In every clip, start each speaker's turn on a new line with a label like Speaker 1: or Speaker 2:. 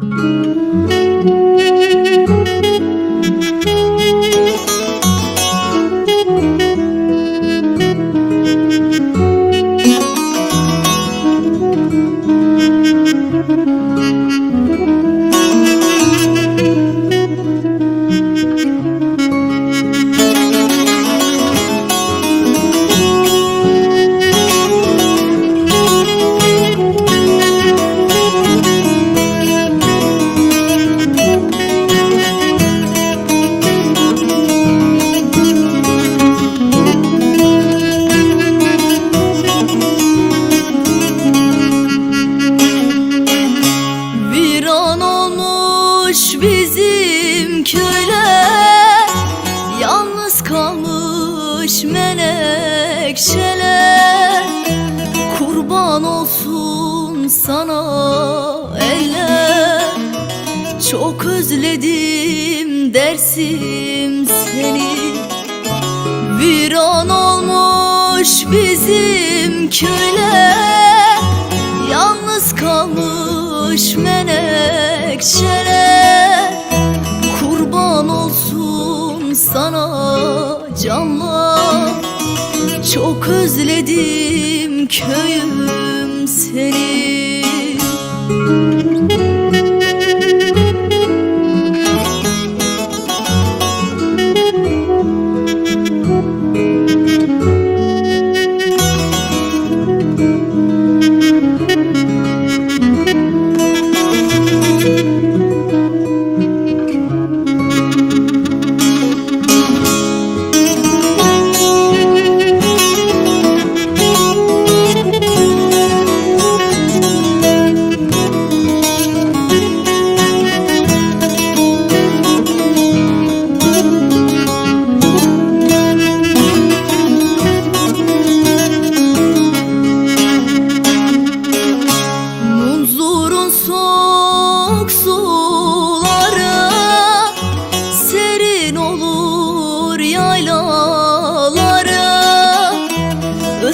Speaker 1: Viran menekşeler Kurban olsun sana eller. Çok özledim dersim seni. Viran olmuş bizim köyler Yalnız kalmış menekşeler Kurban olsun sana canlar Çok özledim köyüm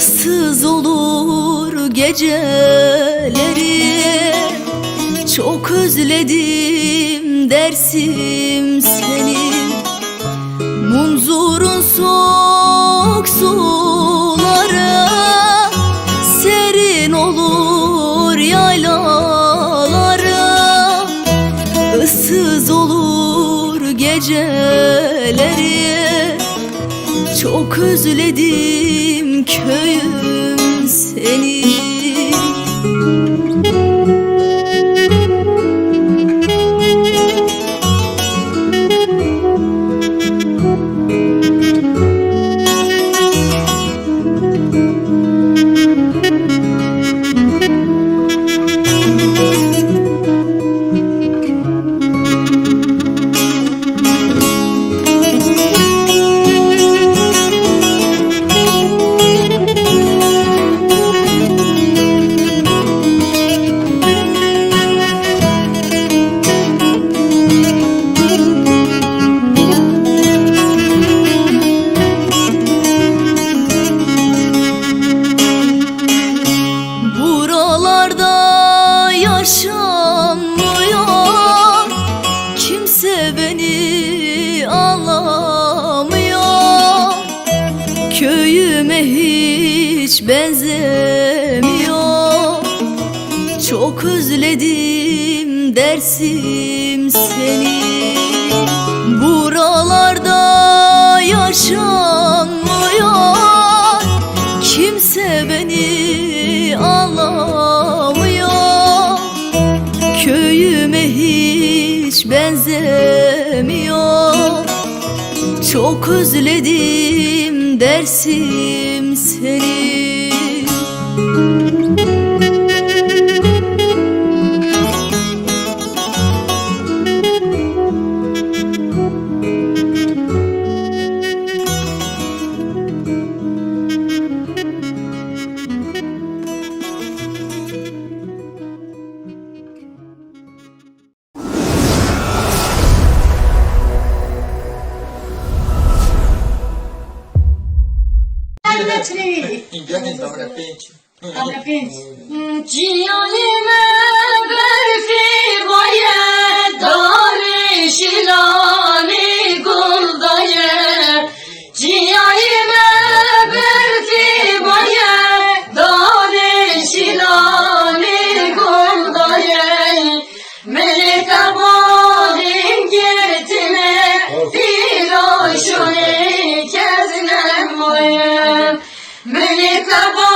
Speaker 1: Issız olur geceleri. Çok özledim dersim seni. Munzurun soğuk suları Serin olur yaylaları. Issız olur geceleri. Çok özledim köyüm seni yaşanmıyor. Kimse beni anlamıyor. Köyüme hiç benzemiyor. Çok özledim dersim seni benzemiyor. Çok özledim dersim seni Indiana da hora pente. Hora pente.
Speaker 2: Cihanime
Speaker 3: berfi vaye dar
Speaker 2: şilani guldaye
Speaker 1: Cihanime berfi vaye dar şilani guldaye Melek abahim gertine bir hoşuna
Speaker 2: da